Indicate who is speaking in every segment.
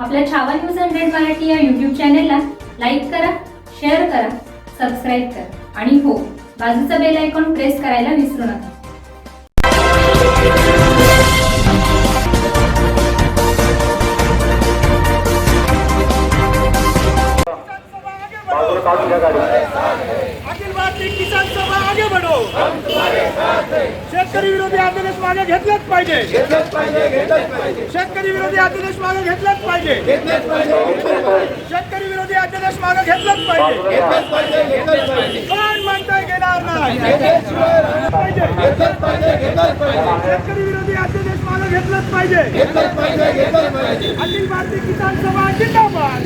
Speaker 1: आपल्या Chhava news hundred Marathi या YouTube चॅनेलला लाईक करा शेअर करा सबस्क्राईब करा. आणि हो बाजूचा बेल आयकॉन प्रेस करायला विसरू नका.
Speaker 2: बाजूला काढून घ्या गाडी.
Speaker 3: अखिल भारतीय किसान सभा आगे बढ़ो। शेतकरी विरोधी आंदोलन मागे घेतलंच पाहिजे. शेतकरी विरोधी आंदोलन मागे घेतलंच पाहिजे शेतकरी विरोधी आंदोलन मागे घेतलंच पाहिजे कोण म्हणतोय घेणार नाही पाहिजे. शेतकरी विरोधी मागे घेतलंच पाहिजे. अखिल भारतीय किसान सभा जिंदाबाद.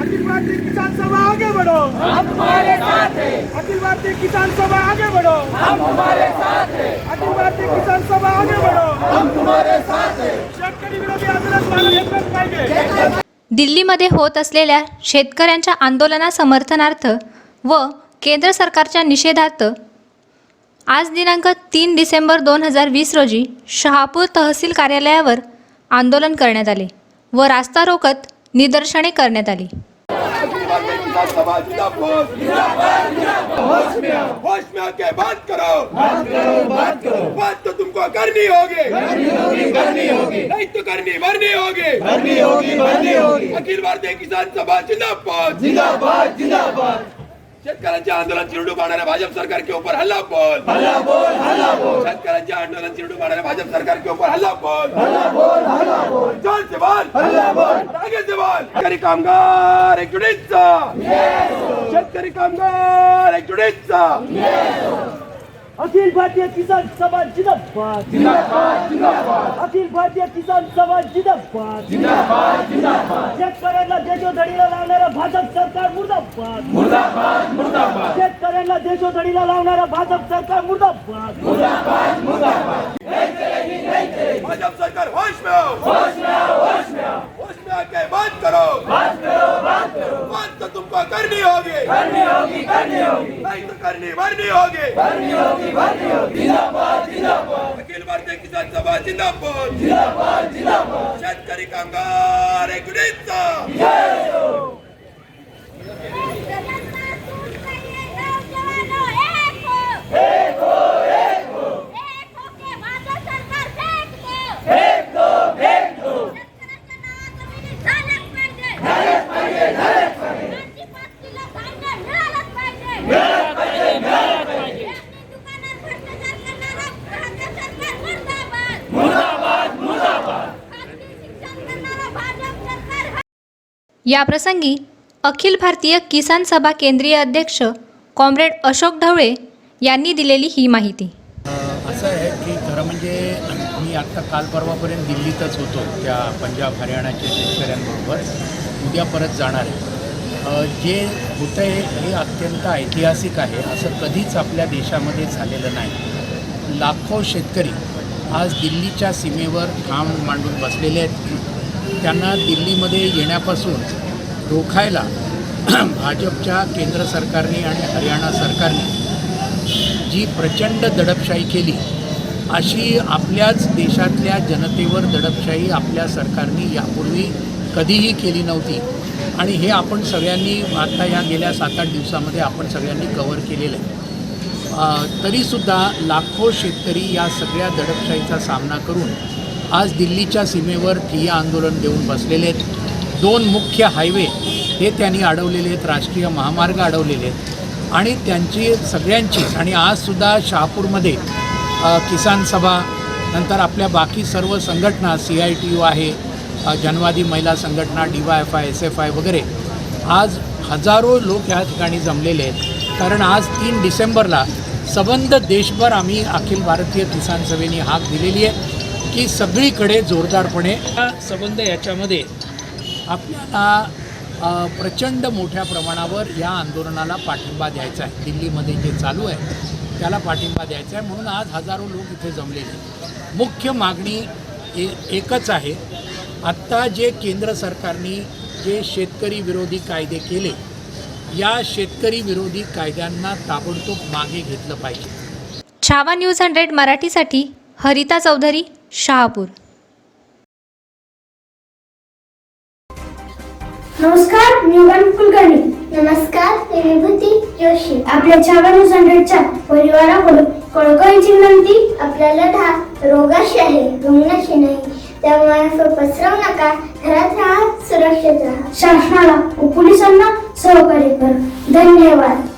Speaker 3: अखिल भारतीय किसान सभा आगे बढ़ो. हम तुम्हारे साथ हैं. अखिल भारतीय किसान सभा आगे बढ़ो. हम तुम्हारे साथ हैं. अखिल भारतीय किसान सभा आगे बढ़ो. हम तुम्हारे साथ हैं. शेतकरी विरोधी आंदोलन मागे घेतलंच पाहिजे.
Speaker 1: दिल्लीमध्ये होत असलेल्या शेतकऱ्यांच्या आंदोलना समर्थनार्थ व केंद्र सरकारच्या निषेधार्थ आज दिनांक तीन डिसेंबर दोन हजार वीस रोजी शहापूर तहसील कार्यालयावर आंदोलन करण्यात आले व रास्ता रोकत निदर्शने करण्यात आली.
Speaker 4: अखिल भारतीय किसान सभा जिंदाबाद जिंदाबाद जिंदाबाद. शेतकऱ्यांच्या आंदोलन चिरडू पाडणाऱ्या भाजप सरकार के ऊपर हल्ला बोल. हल्ला बोल हल्ला बोल. शेतकऱ्यांच्या आंदोलन चिरडू पाडणाऱ्या भाजप सरकार के ऊपर हल्ला बोल. हल्ला बोल हल्ला बोल. जोर से बोल हल्ला बोल. आगे से बोल शेतकरी कामगार एकजुटीचा शेतकरी कामगार एकजुटीचा
Speaker 3: अखिल भारतीय किसान सभा जिंदाबाद. जिंदाबाद जिंदाबाद. अखिल भारतीय किसान सभा जिंदाबाद. जिंदाबाद जिंदाबाद. शेतकऱ्यांना देशोधडीला लावणारा भाजप सरकार मुर्दाबाद. मुर्दाबाद मुर्दाबाद. शेतकऱ्यांना देशोधडीला लावणारा भाजप सरकार मुर्दाबाद.
Speaker 4: भाजप सरकार होश में आओ होश में आओ होश में आओ होश में आके बात करो बात करो बात करो बात तो तुमको करनी होगी करनी होगी नहीं तो करनी भरनी होगी भरनी होगी भरनी होगी जिंदाबाद जिंदाबाद। अखिल भारतीय किसान सभा जिंदाबाद। जिंदाबाद जिंदाबाद। शेतकरी कामगार
Speaker 5: एक हो एक हो एक हो के माझं सरकार फेक दो फेक दो फेक दो शेतकऱ्याच्या नावाचं मिनिट झालंच पाहिजे झालंच पाहिजे झालंच पाहिजे पाच किलो धान्य मिळालंच पाहिजे मिळालंच पाहिजे मिळालंच पाहिजे दुकानात भ्रष्टाचार करणारा राज्य सरकार मुर्दाबाद मुर्दाबाद मुर्दाबाद खाजगी शिक्षण करणारा भाजप या
Speaker 1: प्रसंगी अखिल भारतीय किसान सभा केंद्रीय अध्यक्ष कॉम्रेड अशोक ढवळे यांनी दिलेली ही माहिती.
Speaker 6: असं आहे की खरं म्हणजे मी आत्ता काल परवापर्यंत दिल्लीतच होतो त्या पंजाब हरियाणाच्या शेतकऱ्यांबरोबर. उद्या परत जाणार आहे. जे होतं आहे हे अत्यंत ऐतिहासिक आहे असं कधीच आपल्या देशामध्ये झालेलं नाही. लाखो शेतकरी आज दिल्लीच्या सीमेवर ठाम मांडून बसलेले आहेत. त्यांना दिल्लीमध्ये येण्यापासून रोखायला भाजपच्या केंद्र सरकारने आणि हरियाणा सरकारने जी प्रचंड दडपशाही केली अशी आपल्याच देशातल्या जनतेवर दडपशाही आपल्या सरकारने यापूर्वी कधीही केली नव्हती. आणि हे आपण सगळ्यांनी आता या गेल्या सात आठ दिवसामध्ये आपण सगळ्यांनी कवर केलेलं आहे. तरीसुद्धा लाखो शेतकरी या सगळ्या दडपशाहीचा सामना करून आज दिल्लीच्या सीमेवर ठिय्या आंदोलन देऊन बसलेले आहेत. दोन मुख्य हायवे हे त्यांनी अडवलेले आहेत राष्ट्रीय महामार्ग अडवलेले आहेत. आणि त्यांची सगळ्यांची आणि आजसुद्धा शहापूरमध्ये किसान सभा नंतर आपल्या बाकी सर्व संघटना सी आय टी यू आहे Janwadi Mahila Sanghatana D Y F I S F I वगैरे आज हजारो लोक या ठिकाणी जमलेले आहेत. कारण आज तीन डिसेंबरला सबंध देशभर आम्ही अखिल भारतीय किसान सभेने हाक दिलेली आहे की सगळीकडे जोरदारपणे हा सबंध याच्यामध्ये आपल्याला प्रचंड मोठ्या प्रमाणावर या आंदोलनाला पाठिंबा द्यायचा आहे. दिल्लीमध्ये जे चालू आहे त्याला पाठिंबा द्यायचा आहे. म्हणून आज हजारो लोक इथे जमलेले आहेत. मुख्य मागणी ए एकच आहे आत्ता जे केंद्र सरकारने जे शेतकरी विरोधी कायदे केले या शेतकरी विरोधी कायद्यांना ताबडतोब मागे घेतलं पाहिजे.
Speaker 1: छावा न्यूज हंड्रेड मराठीसाठी हरिता चौधरी शहापूर.
Speaker 2: नमस्कार मी वन कुलकर्णी.
Speaker 7: नमस्कार मी विभूती जोशी.
Speaker 2: आपल्या छावा न्यूज हंड्रेडच्या परिवाराकडून कळकळीची विनंती
Speaker 7: आपल्याला दहा रोगाशी आहे रुग्णाशी नाही. त्यामुळे पसरवू नका. घरात राहा सुरक्षित राहा.
Speaker 2: शासनाला व पोलिसांना सहकार्य करा. धन्यवाद.